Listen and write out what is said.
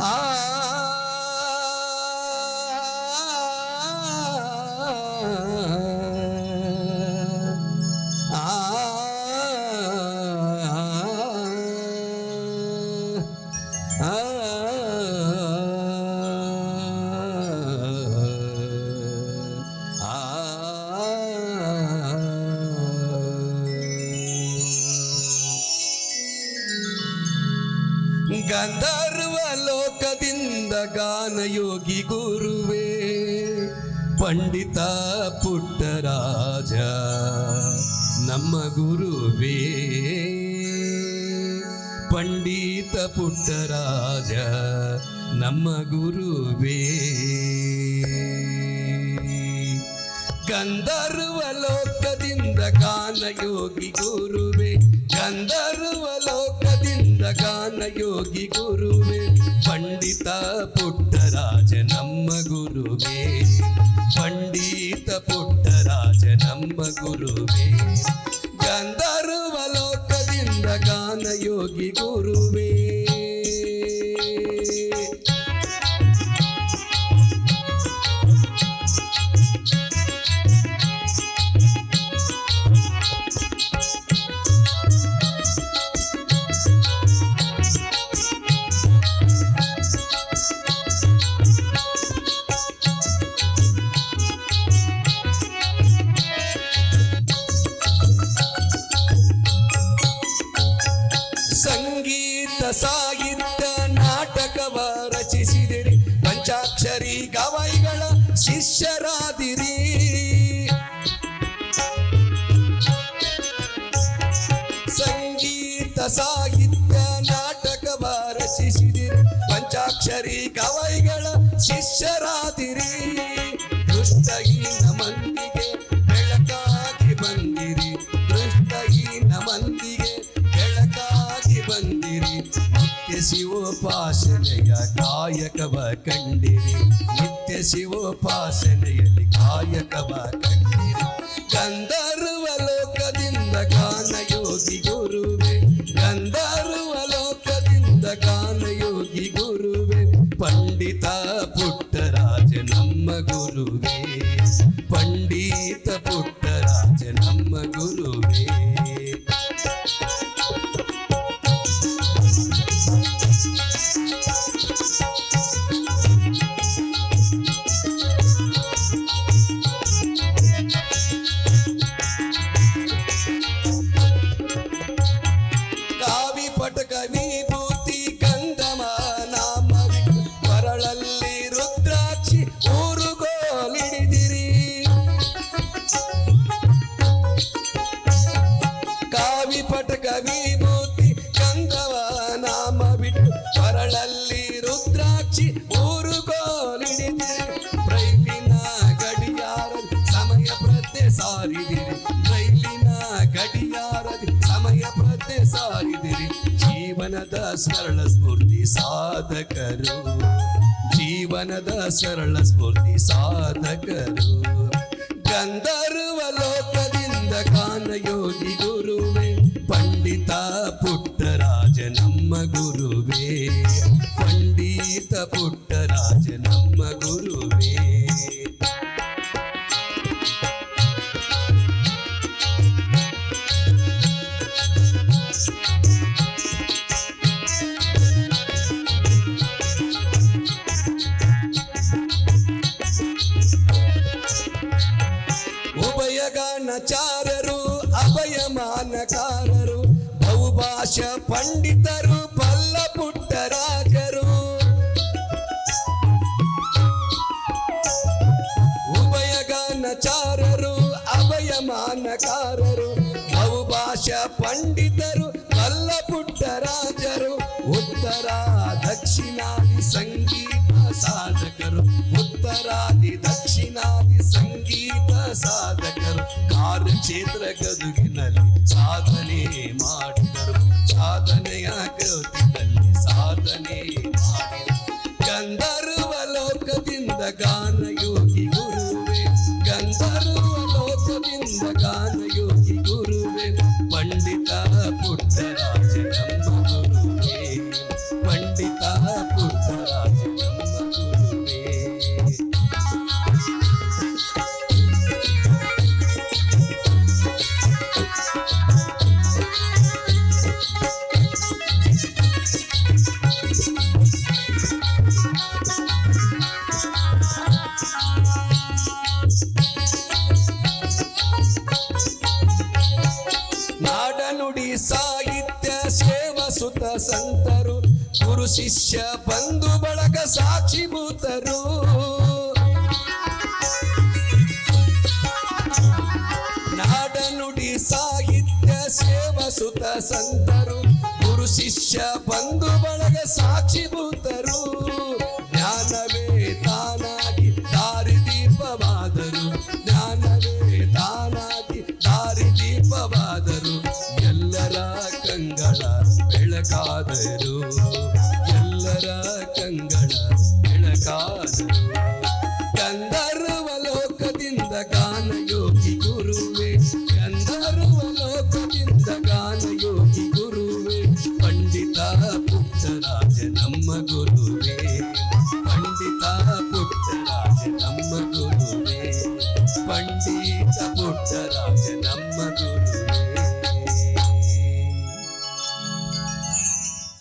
Ah. ಗಂಧರ್ವ ಲೋಕದಿಂದ ಗಾನಯೋಗಿ ಗುರುವೇ, ಪಂಡಿತ ಪುಟ್ಟರಾಜ, ನಮ್ಮ ಗುರುವೇ. ಪಂಡಿತ ಪುಟ್ಟರಾಜ, ನಮ್ಮ ಗುರುವೇ. ಗಂಧರ್ವ ಲೋಕದಿಂದ ಗಾನಯೋಗಿ ಗುರುವೇ ಗಂಧರ್ವ ಲೋಕದಿಂದ ಗಾನಯೋಗಿ ಗುರುವೇ ಪಂಡಿತ ಪುಟ್ಟರಾಜ ನಮ್ಮ ಗುರುವೇ ಪಂಡಿತ ಪುಟ್ಟರಾಜ ನಮ್ಮ ಗುರುವೇ ಗಂಧರ್ವ ಲೋಕದಿಂದ ಗಾನಯೋಗಿ ಗುರುವೇ ಗವಾಯಿಗಳ ಶಿಷ್ಯರಾದಿರಿ. ಸಂಗೀತ, ಸಾಹಿತ್ಯ ನಾಟಕವ ರಚಿಸಿದಿರಿ ಪಂಚಾಕ್ಷರಿ, ಕವೈಗಳ ಶಿಷ್ಯರಾದಿರಿ. ದೃಷ್ಟಹೀನ ಮಂದಿಗೆ ಬೆಳಕಾಗಿ ಬಂದಿರಿ. ದೃಷ್ಟಹೀನ ಮಂದಿಗೆ ಬೆಳಕಾಗಿ ಬಂದಿರಿ. ನಿತ್ಯ ಶಿವೋಪಾಸನೆಯ ಕಾಯಕವ ಕಂಡಿರಿ. ನಿತ್ಯ ಶಿವೋಪಾಸನೆಯಲ್ಲಿ ಕಾಯಕವ ಕಂಡಿರಿ ಗಂಧರ್ವ ಲೋಕದಿಂದ ಗಾನಯೋಗಿ ಗುರುವೆ ಗಂಧರ್ವ ಲೋಕದಿಂದ ಗಾನಯೋಗಿ ಗುರುವೆ ಪಂಡಿತ ಪುಟ್ಟರಾಜ ನಮ್ಮ ಗುರುವೇ ಪಂಡಿತ ಪುಟ್ಟರಾಜ ನಮ್ಮ ಗುರುವೇ ಬಿಟ್ಟು ಕೊರಳಲ್ಲಿ ರುದ್ರಾಕ್ಷಿ ಊರುಗೋಲಿಡಿದಿರಿ ರೈಲಿನ ಗಡಿಯಾರ ಸಮಯ ಪ್ರಜ್ಞೆ ಸಾರಿದಿರಿ ರೈಲಿನ ಗಡಿಯಾರದಿ ಸಮಯ ಪ್ರಜ್ಞೆ ಸಾರಿದಿರಿ ಜೀವನದ ಸರಳ ಸ್ಫೂರ್ತಿ ಸಾಧಕರು ಜೀವನದ ಸರಳ ಸ್ಫೂರ್ತಿ ಸಾಧಕರು ಗಂಧರ್ವ ಲೋಕದಿಂದ ಕಾನಯೋಗಿ ಗುರುವೇ ಪಂಡಿತ ಪುಟ್ಟರಾಜ రాజనమ్మ గురువే. పండిత పుట్ట రాజనమ్మ గురువే. ఉభయగా ఉభయగానచారరు అభయమానకార భాష పండితరు పల్ల పుట్టరాజరు ఉభయగానచారరు అభయమానకారరు అవు భాష పండితరు పల్ల పుట్టరాజరు ఉత్తరాధ దక్షిణాది సంగీత సాధకరు. ఉత్తరాది దక్షిణాది సంగీత సాధకరు. కారు చేతుల కదుగినలి ಲೋಕದಿಂದ ಗಾನ ಯೋಗಿ ಗುರುವೇ ಪಂಡಿತ ಪುಟ್ಟರಾಜ ಗುರು ಶಿಷ್ಯ ಬಂಧು ಬಳಗ ಸಾಕ್ಷಿಭೂತರು ನಾಡ ನುಡಿ ಸಾಹಿತ್ಯ ಸೇವಸುತ ಸಂತರು. ಗುರು ಶಿಷ್ಯ ಬಂಧು ಬಳಗ ಸಾಕ್ಷಿಭೂತರು ಜ್ಞಾನವೇ ತಾನಾಗಿ ದಾರಿದೀಪವಾದರು. ಜ್ಞಾನವೇ ತಾನಾಗಿ ಬೆಳಕಾದರು ಎಲ್ಲರ ಕಂಗಳ ಬೆಳಕಾದರು ಗಂಧರ್ವ ಲೋಕದಿಂದ ಗಾನ ಯೋಗಿ